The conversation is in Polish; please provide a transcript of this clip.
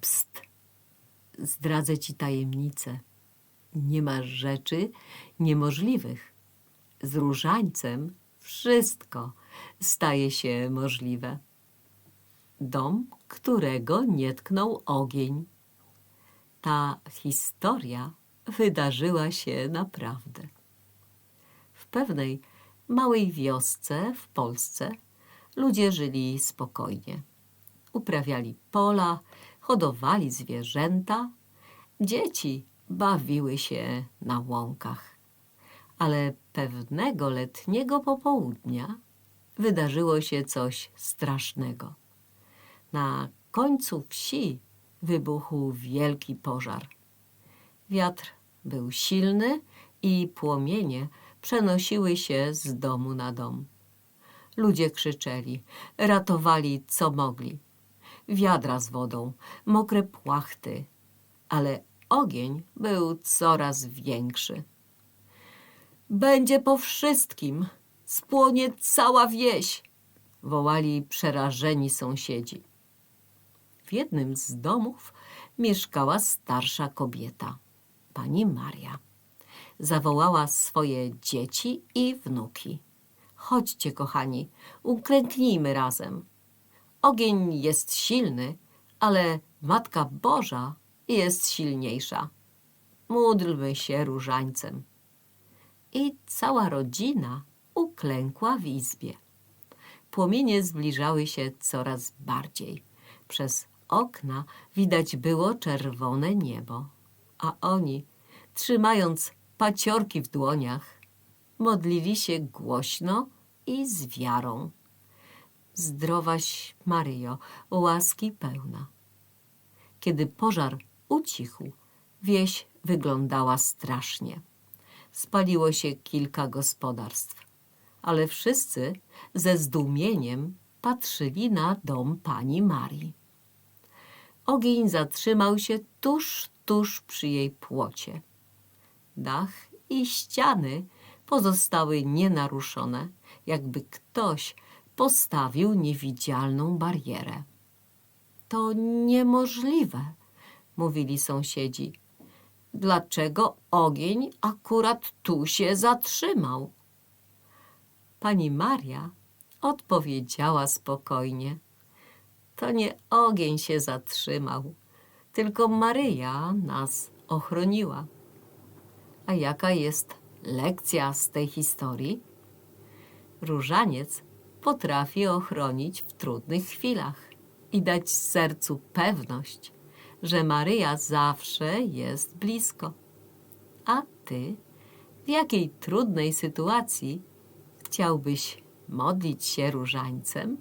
Psst, zdradzę ci tajemnicę. Nie ma rzeczy niemożliwych. Z różańcem wszystko staje się możliwe. Dom, którego nie tknął ogień. Ta historia wydarzyła się naprawdę. W pewnej małej wiosce w Polsce ludzie żyli spokojnie. Uprawiali pola, hodowali zwierzęta, dzieci bawiły się na łąkach. Ale pewnego letniego popołudnia wydarzyło się coś strasznego. Na końcu wsi wybuchł wielki pożar. Wiatr był silny i płomienie przenosiły się z domu na dom. Ludzie krzyczeli, ratowali co mogli. Wiadra z wodą, mokre płachty, ale ogień był coraz większy. Będzie po wszystkim, spłonie cała wieś, wołali przerażeni sąsiedzi. W jednym z domów mieszkała starsza kobieta, pani Maria. Zawołała swoje dzieci i wnuki. Chodźcie, kochani, uklęknijmy razem. Ogień jest silny, ale Matka Boża jest silniejsza. Módlmy się różańcem. I cała rodzina uklękła w izbie. Płomienie zbliżały się coraz bardziej. Przez okna widać było czerwone niebo, a oni, trzymając paciorki w dłoniach, modlili się głośno i z wiarą. Zdrowaś Maryjo, łaski pełna. Kiedy pożar ucichł, wieś wyglądała strasznie. Spaliło się kilka gospodarstw, ale wszyscy ze zdumieniem patrzyli na dom pani Marii. Ogień zatrzymał się tuż, tuż przy jej płocie. Dach i ściany pozostały nienaruszone, jakby ktoś postawił niewidzialną barierę. To niemożliwe, mówili sąsiedzi. Dlaczego ogień akurat tu się zatrzymał? Pani Maria odpowiedziała spokojnie. To nie ogień się zatrzymał, tylko Maryja nas ochroniła. A jaka jest lekcja z tej historii? Różaniec potrafi ochronić w trudnych chwilach i dać sercu pewność, że Maryja zawsze jest blisko. A ty, w jakiej trudnej sytuacji chciałbyś modlić się różańcem?